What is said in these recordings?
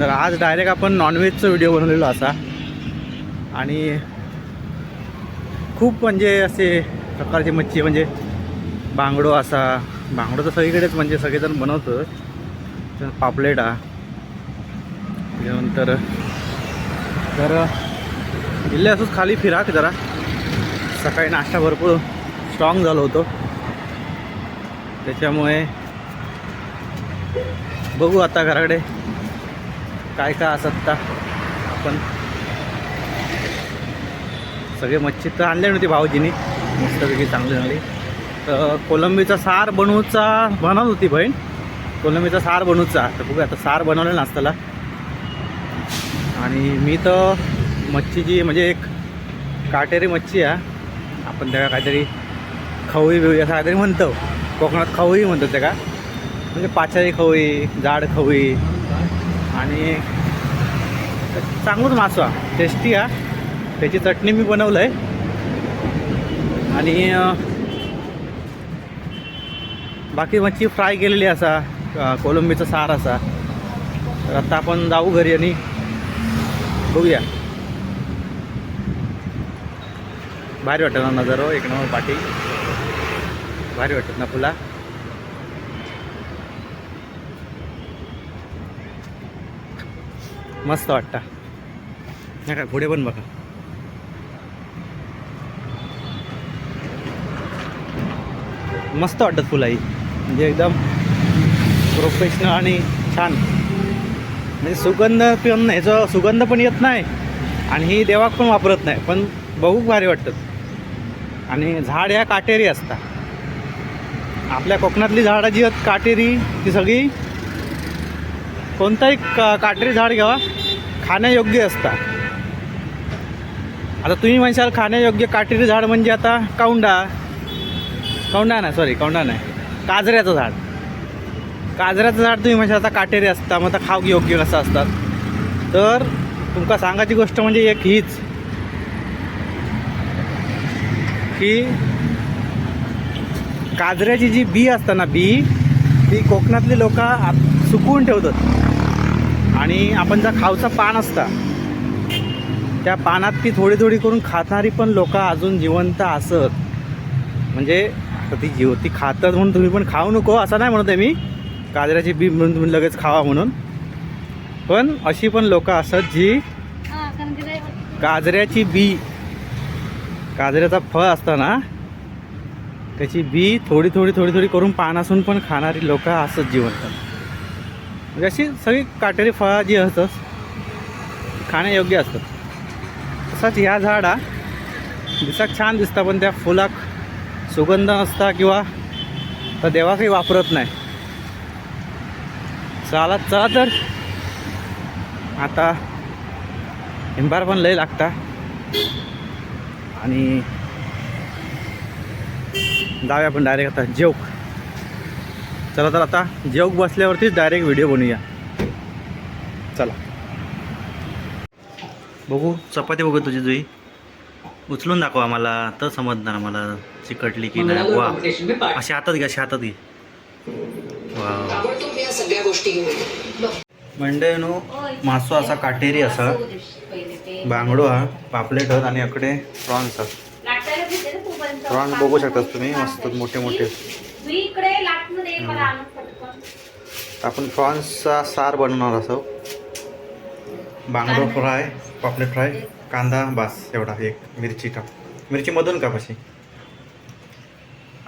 तर आज डायरेक्ट आपण नॉनव्हेजचा व्हिडिओ बनवलेलो असा. आणि खूप म्हणजे असे प्रकारची मच्छी म्हणजे बांगडो असा. बांगडो तर सगळीकडेच म्हणजे सगळेजण बनवतं. पापलेट हा. त्यानंतर तर इल्ले असंच खाली फिरा की जरा. सकाळी नाश्ता भरपूर स्ट्रॉंग झालो होतो. त्याच्यामुळे बघू आता घराकडे. काय काय असत का आपण सगळे मच्छी तर आणले नव्हती भाऊजीनी. मस्तपैकी चांगली चांगली तर कोलंबीचा सार बनवूचा बनवत होती बहीण. कोलंबीचा सार बनवूचा. तर बघूया आता सार बनवलं नाश्त्याला. आणि मी तर मच्छीची म्हणजे एक काटेरी मच्छी आहे. आपण त्याला काहीतरी खवई बिवळी असं काहीतरी म्हणतो. कोकणात खवई म्हणतो त्याला. म्हणजे पाचारी खवई जाड खवई आणि चांगलंच मासा. टेस्टी हा. त्याची चटणी मी बनवलं आहे आणि बाकी मच्छी फ्राय केलेली असा कोलंबीचा सार असा. तर आता आपण जाऊ घरी आणि बघूया. भारी वाटत ना नजर हो एक नंबर पाठी भारी वाटत ना फुला. मस्त वाटतं. नाही का घोडे पण बघा. मस्त वाटत फुलं ही. म्हणजे एकदम प्रोफेशनल आणि छान. म्हणजे सुगंध पण ह्याचं सुगंध पण येत नाही आणि ही देवाक पण वापरत नाही पण बघूक भारी वाटतात आणि झाड ह्या काटेरी असतात. आपल्या कोकणातली झाडं जी आहेत काटेरी ती सगळी कोणताही का काटेरी झाड घ्यावा खाण्यायोग्य असतं. आता तुम्ही म्हणशाल खाण्यायोग्य काटेरी झाड म्हणजे आता कौंडा कौंडा नाही सॉरी कौंडा नाही. काजऱ्याचं झाड. काजऱ्याचं झाड तुम्ही म्हणजे आता काटेरी असता मग आता खाऊ योग्य कसं असतात. तर तुमका सांगायची गोष्ट म्हणजे एक हीच. की काजऱ्याची जी बी असतं ना बी ती कोकणातली लोक सुकवून ठेवतात. आणि आपण ज्या खावचा पान असता त्या पानात ती थोडी थोडी करून खाणारी पण लोक अजून जिवंत असत. म्हणजे ती जीव ती खातात म्हणून तुम्ही पण खाऊ नको असं नाही म्हणत आहे मी. काजऱ्याची बी म्हणून तुम्ही लगेच खावा म्हणून. पण अशी पण लोक असत जी गाजऱ्याची बी गाजऱ्याचा फळ असतं ना त्याची बी थोडी थोडी थोडी थोडी करून पानासून पण खाणारी लोक असत जिवंत. म्हणजे अशी सगळी काटेरी फळं जी असतात खाण्यायोग्य असतात. तसंच ह्या झाडा दिसाक छान दिसता पण त्या फुलाक सुगंध नसता किंवा तर देवा काही वापरत नाही. चला चला तर आता हिंबार पण लय लागता. आणि जाऊया पण डायरेक्ट आता जेवक चला तर आता जेवक बसल्यावरतीच डायरेक्ट व्हिडिओ बनवूया. चला. बघू चपाती बघू तुझी जुई. उचलून दाखवा आम्हाला तर समजणार आम्हाला चिकटली की नाही. वा. अशी हातात घ्या अशी हातात घे. वा. ताबडतोब या सगळ्या गोष्टी घेऊन म्हणजे नो मासो असा काटेरी असा. बांगडो हा पापलेट हत आणि अकडे प्रॉन्स आहात प्रॉन्स बघू शकतात तुम्ही मस्त मोठे मोठे. आपण प्रॉन्सचा सार बनवणार असो. बांगडो फ्राय पापलेट फ्राय कांदा बास एवढा एक मिरची टाक मिरची मधून का कशी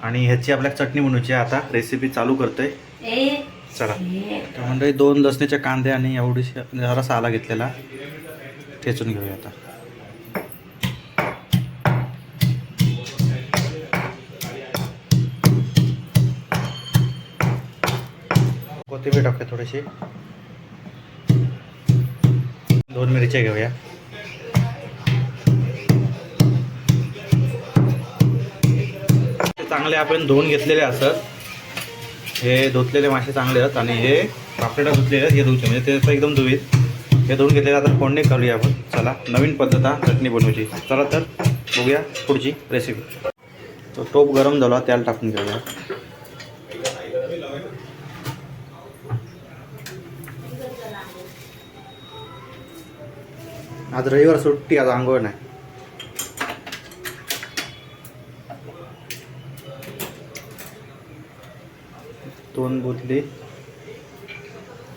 आणि ह्याची आपल्याला चटणी बनवायची. आता रेसिपी चालू करतोय. चला. मंडळी दोन लसणीचे कांदे आणि एवढीशी जरासा आला घेतलेला. ठेचून घेऊया आता. कोथिंबीर टाकूया थोडीशी. दोन मिरच्या घेऊया. ते चांगले आपण धुवून घेतलेले असत. हे धुतलेले मासे चांगले आहेत आणि हे पापलेटा धुतलेले आहेत हे धुवचे. म्हणजे ते एकदम धुवीत. हे धुवून घेतलेले आता फोडणी करूया आपण. चला नवीन पद्धत हा चटणी बनवायची. चला तर बघूया पुढची रेसिपी तो टोप गरम झाला त्याला टाकून घेऊया. आज रविवार सुट्टी आज आंघोळ नाही दोन बुदली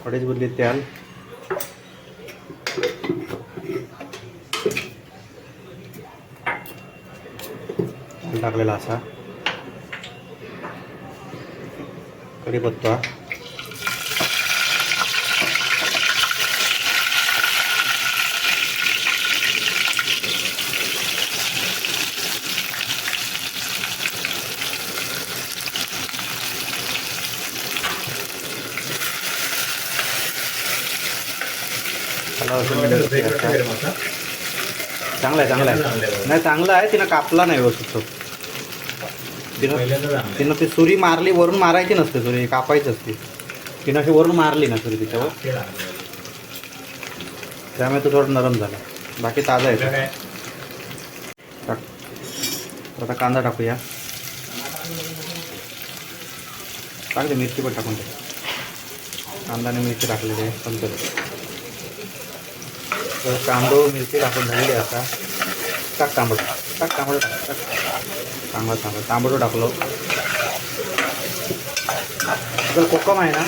अडीच बुदली तेल तेल टाकलेला असा कढीपत्ता करायचं. चांगला आहे चांगला आहे. नाही चांगला आहे तिनं कापला नाही व्यवस्थित तो. तिनं तिनं ती सुरी मारली वरून मारायची नसते सुरी कापायची असते. तिनं अशी वरून मारली ना सुरी तिच्यावर. त्यामुळे तो थोडा नरम झाला. बाकी ताजा आहे. टाक. आता कांदा टाकूया. टाक दे मिरची पण टाकून दे. कांदा आणि मिरची टाकलेली आहे संपत तर कांदो मिरची टाकून झालेली आता. टाक तांबड टाक तांबड टाक टाक. चांगलं चांगलं तांबडं टाकलो. जर कोकम आहे ना?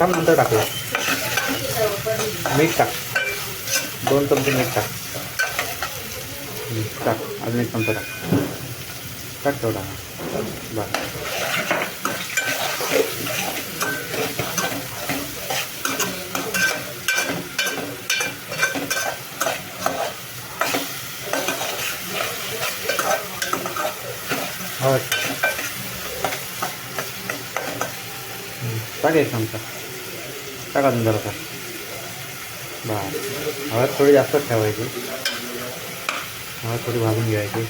थांब नंतर टाकूया मीठ टाक. दोन चमचे मीठ टाक. टाक. अजून एक चमचा टाक. टाक तेवढा. बरं. टाक एक चमचा टाका अजून जरासा बरं हळद थोडी जास्तच ठेवायची हळद थोडी भाजून घ्यायची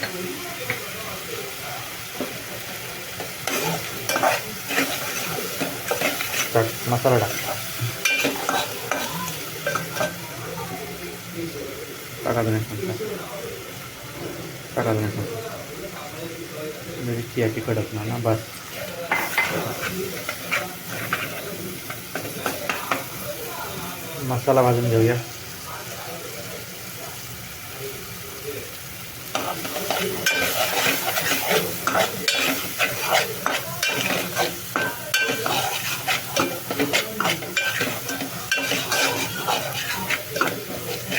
टाक मसाला टाक टाका अजून एक चमचा टाक अजून एक चमचा मिरची याची कडक ना ना बस. मसाला भाजून घेऊया.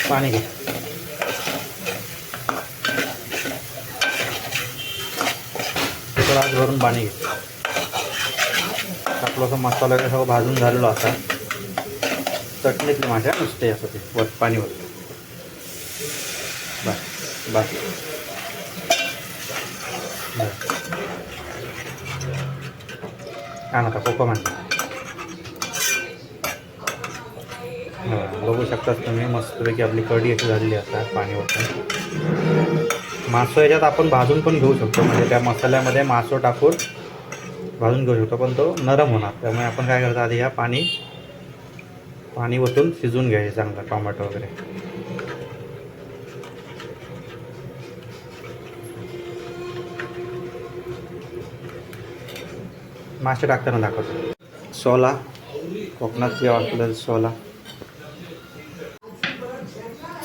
पाणी घे. ग्लास भरून पाणी घेतलं. आपलं असं मसाला वगैरे सगळं भाजून झालेलो असा चटणीतले माझ्या नुसते असं ते वत पाणी वत बस बस. काय आण कोको कोकम बघू शकतात तुम्ही मस्तपैकी आपली कढी अशी झालेली असतात पाणी वतून मासो याच्यात आपण भाजून पण घेऊ शकतो. म्हणजे त्या मसाल्यामध्ये मासो टाकून भाजून घेऊ शकतो. पण तो नरम होणार. त्यामुळे आपण काय करतो आधी या पाणी पाणी वतून शिजून घ्यायचं चांगलं टोमॅटो वगैरे. मासे टाकताना दाखवतो. सोला कोकणात जे आपल्याला सोला.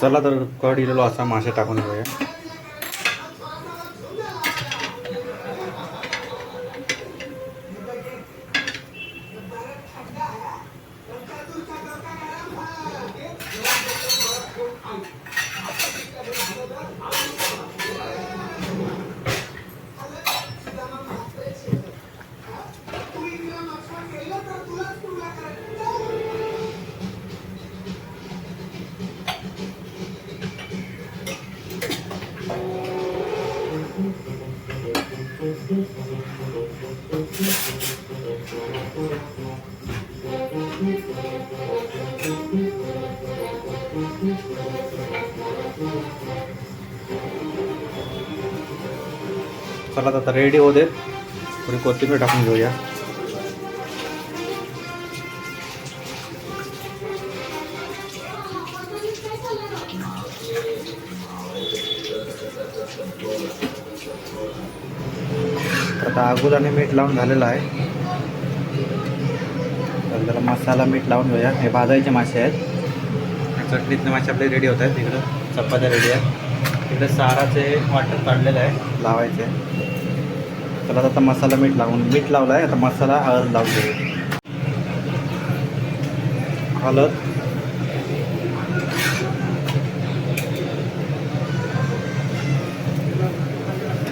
चला तर कड इलेलो असा मासे टाकून घेऊया. चला आता रेडी होऊ देत थोडी कोथिंबीर टाकून घेऊया साबुदाणे मीठ लावून झालेलं आहे. तर त्याला मसाला मीठ लावून घेऊया. हे भाजायचे मासे आहेत. चटणीतले मासे आपले रेडी होत आहेत. तिकडं चपात्या रेडी आहेत. तिकडे साराचे वाटण काढलेलं आहे. लावायचे. त्याला आता मसाला मीठ लावून मीठ लावलं आहे आता मसाला हळद लावून घेऊ हळद.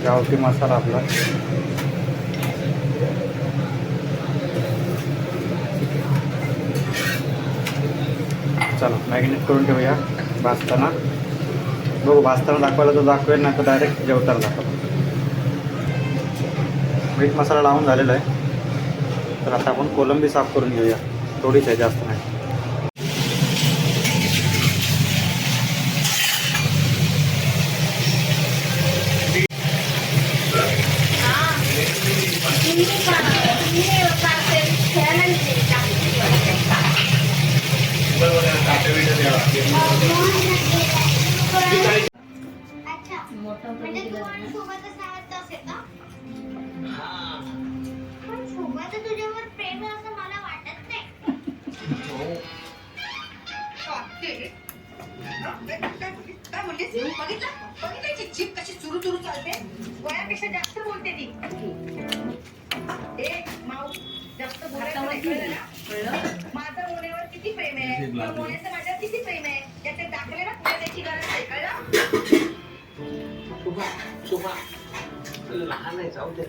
गावठी मसाला आपला. चला मॅग्नेट करून ठेवूया भाजताना बघू भाजताना दाखवायला तो दाखवेल नाही तर डायरेक्ट जेवताना दाखव मीठ मसाला लावून झालेला आहे. तर आता आपण कोलंबी साफ करून घेऊया. थोडीच आहे जास्त नाही तुम्ही पण- तुम्ही चालते, खेळायला नाही जास्त. अच्छा मोठं म्हणजे करून तू दिलं आणि ना. सोबतच राहत असेल का पण सोबत तुझ्यावर प्रेम आहे असं मला वाटत नाही काय म्हणलीस बघितलं बघितलं हिची जीभ कशी चुरू चुरू चालते वयापेक्षा जास्त? माझं मोनेवर किती प्रेम आहे? शुभा शुभा लहान आहे जाऊ दे